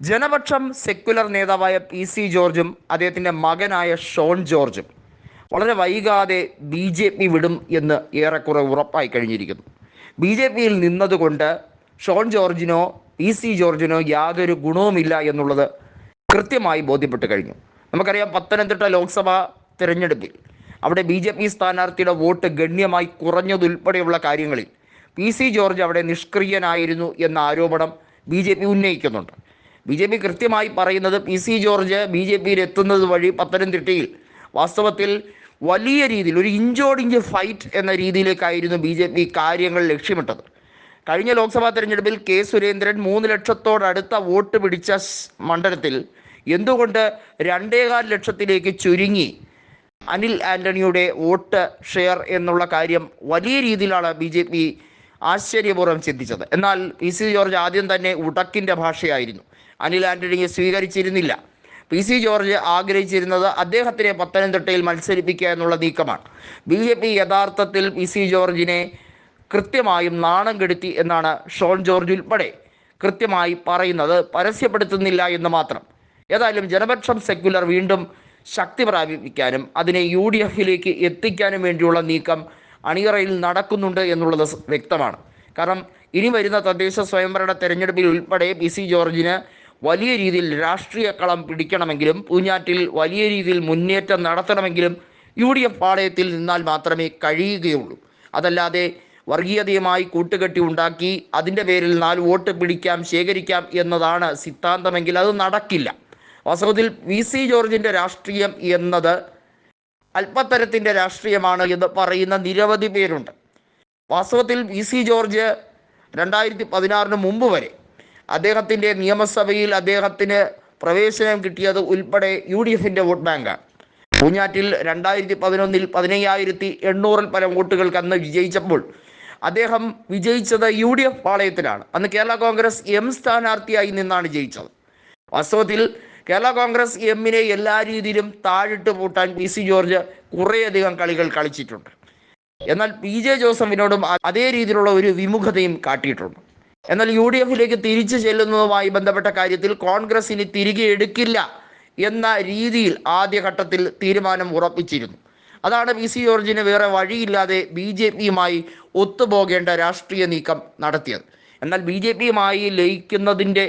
Janapaksham secular നേതാവായ P C ജോർജും അദ്ദേഹത്തിന്റെ മകനായ ഷോൺ ജോർജും വളരെ വൈകാതെ ബി ജെ പി വിടും എന്ന് ഏറെക്കുറെ ഉറപ്പായി കഴിഞ്ഞിരിക്കുന്നു. ബി ജെ പിയിൽ നിന്നതുകൊണ്ട് ഷോൺ ജോർജിനോ പി സി ജോർജിനോ യാതൊരു ഗുണവുമില്ല എന്നുള്ളത് കൃത്യമായി ബോധ്യപ്പെട്ട് കഴിഞ്ഞു. നമുക്കറിയാം പത്തനംതിട്ട ലോക്സഭാ തിരഞ്ഞെടുപ്പിൽ അവിടെ ബി ജെ പി സ്ഥാനാർത്ഥിയുടെ വോട്ട് ഗണ്യമായി കുറഞ്ഞതുൾപ്പെടെയുള്ള കാര്യങ്ങളിൽ പി സി ജോർജ് അവിടെ നിഷ്ക്രിയനായിരുന്നു എന്ന ആരോപണം ബി ജെ പി ഉന്നയിക്കുന്നുണ്ട്. ബി ജെ പി കൃത്യമായി പറയുന്നത് P C George B J പിയിൽ എത്തുന്നത് വഴി പത്തനംതിട്ടയിൽ. വാസ്തവത്തിൽ വലിയ രീതിയിൽ ഒരു ഇഞ്ചോടിഞ്ച് ഫൈറ്റ് എന്ന രീതിയിലേക്കായിരുന്നു ബി ജെ പി കാര്യങ്ങൾ ലക്ഷ്യമിട്ടത്. കഴിഞ്ഞ ലോക്സഭാ തെരഞ്ഞെടുപ്പിൽ കെ സുരേന്ദ്രൻ മൂന്ന് ലക്ഷത്തോടടുത്ത വോട്ട് പിടിച്ച മണ്ഡലത്തിൽ എന്തുകൊണ്ട് രണ്ടേകാൽ ലക്ഷത്തിലേക്ക് ചുരുങ്ങി അനിൽ ആന്റണിയുടെ വോട്ട് ഷെയർ എന്നുള്ള കാര്യം വലിയ രീതിയിലാണ് ബി ജെ പി ആശ്ചര്യപൂർവം ചിന്തിച്ചത്. എന്നാൽ പി സി ജോർജ് ആദ്യം തന്നെ ഉടക്കിന്റെ ഭാഷയായിരുന്നു. അനിൽ ആന്റണിയെ സ്വീകരിച്ചിരുന്നില്ല. പി സി ജോർജ് ആഗ്രഹിച്ചിരുന്നത് അദ്ദേഹത്തിനെ പത്തനംതിട്ടയിൽ മത്സരിപ്പിക്കുക എന്നുള്ള നീക്കമാണ്. ബി ജെ പി യഥാർത്ഥത്തിൽ പി സി ജോർജിനെ കൃത്യമായും നാണം കെടുത്തി എന്നാണ് ഷോൺ ജോർജ് ഉൾപ്പെടെ കൃത്യമായി പറയുന്നത്. പരസ്യപ്പെടുത്തുന്നില്ല എന്ന് മാത്രം. ഏതായാലും ജനപക്ഷം സെക്യുലർ വീണ്ടും ശക്തി പ്രാപിപ്പിക്കാനും അതിനെ യു ഡി എഫിലേക്ക് എത്തിക്കാനും വേണ്ടിയുള്ള നീക്കം അണിയറയിൽ നടക്കുന്നുണ്ട് എന്നുള്ളത് വ്യക്തമാണ്. കാരണം ഇനി വരുന്ന തദ്ദേശ സ്വയംഭരണ തെരഞ്ഞെടുപ്പിൽ ഉൾപ്പെടെ പി സി ജോർജിന് വലിയ രീതിയിൽ രാഷ്ട്രീയ കളം പിടിക്കണമെങ്കിലും പൂഞ്ഞാറ്റിൽ വലിയ രീതിയിൽ മുന്നേറ്റം നടത്തണമെങ്കിലും യു ഡി എഫ് പാളയത്തിൽ നിന്നാൽ മാത്രമേ കഴിയുകയുള്ളൂ. അതല്ലാതെ വർഗീയതയുമായി കൂട്ടുകെട്ടി ഉണ്ടാക്കി അതിന്റെ പേരിൽ നാല് വോട്ട് പിടിക്കാം ശേഖരിക്കാം എന്നതാണ് സിദ്ധാന്തമെങ്കിൽ അത് നടക്കില്ല. വാസ്തവത്തിൽ വി സി ജോർജിന്റെ രാഷ്ട്രീയം എന്നത് അല്പത്തരത്തിന്റെ രാഷ്ട്രീയമാണ് എന്ന് പറയുന്ന നിരവധി പേരുണ്ട്. വാസ്തവത്തിൽ വി സി ജോർജ് രണ്ടായിരത്തി പതിനാറിന് മുമ്പ് വരെ അദ്ദേഹത്തിന്റെ നിയമസഭയിൽ അദ്ദേഹത്തിന് പ്രവേശനം കിട്ടിയത് ഉൾപ്പെടെ യു ഡി എഫിന്റെ വോട്ട് ബാങ്കാണ്. പൂഞ്ഞാറ്റിൽ രണ്ടായിരത്തി പതിനൊന്നിൽ പതിനയ്യായിരത്തി എണ്ണൂറിൽ പരം വോട്ടുകൾക്ക് അന്ന് വിജയിച്ചപ്പോൾ അദ്ദേഹം വിജയിച്ചത് യു ഡി എഫ് പാളയത്തിലാണ്. അന്ന് കേരള കോൺഗ്രസ് എം സ്ഥാനാർത്ഥിയായി നിന്നാണ് ജയിച്ചത്. വാസ്തവത്തിൽ കേരള കോൺഗ്രസ് എമ്മിനെ എല്ലാ രീതിയിലും താഴിട്ട് പൂട്ടാൻ പി സി ജോർജ് കുറേയധികം കളികൾ കളിച്ചിട്ടുണ്ട്. എന്നാൽ പി ജെ ജോസഫിനോടും അതേ രീതിയിലുള്ള ഒരു വിമുഖതയും കാട്ടിയിട്ടുണ്ട്. എന്നാൽ യു ഡി എഫിലേക്ക് തിരിച്ചു ചെല്ലുന്നതുമായി ബന്ധപ്പെട്ട കാര്യത്തിൽ കോൺഗ്രസ് ഇനി തിരികെ എടുക്കില്ല എന്ന രീതിയിൽ ആദ്യഘട്ടത്തിൽ തീരുമാനം ഉറപ്പിച്ചിരുന്നു. അതാണ് പി സി ജോർജിന് വേറെ വഴിയില്ലാതെ ബി ജെ പിയുമായി ഒത്തുപോകേണ്ട രാഷ്ട്രീയ നീക്കം നടത്തിയത്. എന്നാൽ ബി ജെ പിയുമായി ലയിക്കുന്നതിന്റെ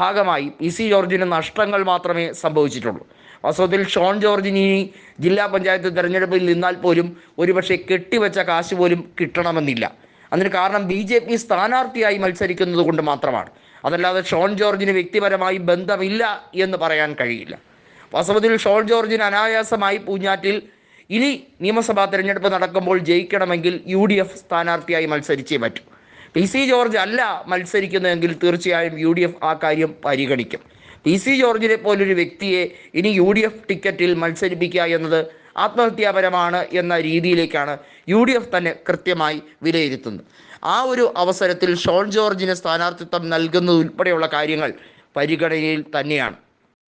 ഭാഗമായി പി സി ജോർജിന് നഷ്ടങ്ങൾ മാത്രമേ സംഭവിച്ചിട്ടുള്ളൂ. വാസ്തവത്തിൽ ഷോൺ ജോർജിന് ഇനി ജില്ലാ പഞ്ചായത്ത് തെരഞ്ഞെടുപ്പിൽ നിന്നാൽ പോലും ഒരുപക്ഷെ കെട്ടിവെച്ച കാശ് പോലും കിട്ടണമെന്നില്ല. അതിന് കാരണം ബി ജെ പി സ്ഥാനാർത്ഥിയായി മത്സരിക്കുന്നത് കൊണ്ട് മാത്രമാണ്. അതല്ലാതെ ഷോൺ ജോർജിന് വ്യക്തിപരമായി ബന്ധമില്ല എന്ന് പറയാൻ കഴിയില്ല. വാസ്തവത്തിൽ ഷോൺ ജോർജിന് അനായാസമായി പൂഞ്ഞാറ്റിൽ ഇനി നിയമസഭാ തെരഞ്ഞെടുപ്പ് നടക്കുമ്പോൾ ജയിക്കണമെങ്കിൽ യു ഡി എഫ് സ്ഥാനാർത്ഥിയായി മത്സരിച്ചേ പറ്റൂ. പി സി ജോർജ് അല്ല മത്സരിക്കുന്നതെങ്കിൽ തീർച്ചയായും യു ഡി എഫ് ആ കാര്യം പരിഗണിക്കും. പി സി ജോർജിനെ പോലൊരു വ്യക്തിയെ ഇനി യു ഡി എഫ് ടിക്കറ്റിൽ മത്സരിപ്പിക്കുക എന്നത് ആത്മഹത്യാപരമാണ് എന്ന രീതിയിലേക്കാണ് യു ഡി എഫ് തന്നെ കൃത്യമായി വിലയിരുത്തുന്നത്. ആ ഒരു അവസരത്തിൽ ഷോൺ ജോർജിന് സ്ഥാനാർത്ഥിത്വം നൽകുന്നത് ഉൾപ്പെടെയുള്ള കാര്യങ്ങൾ പരിഗണനയിൽ തന്നെയാണ്.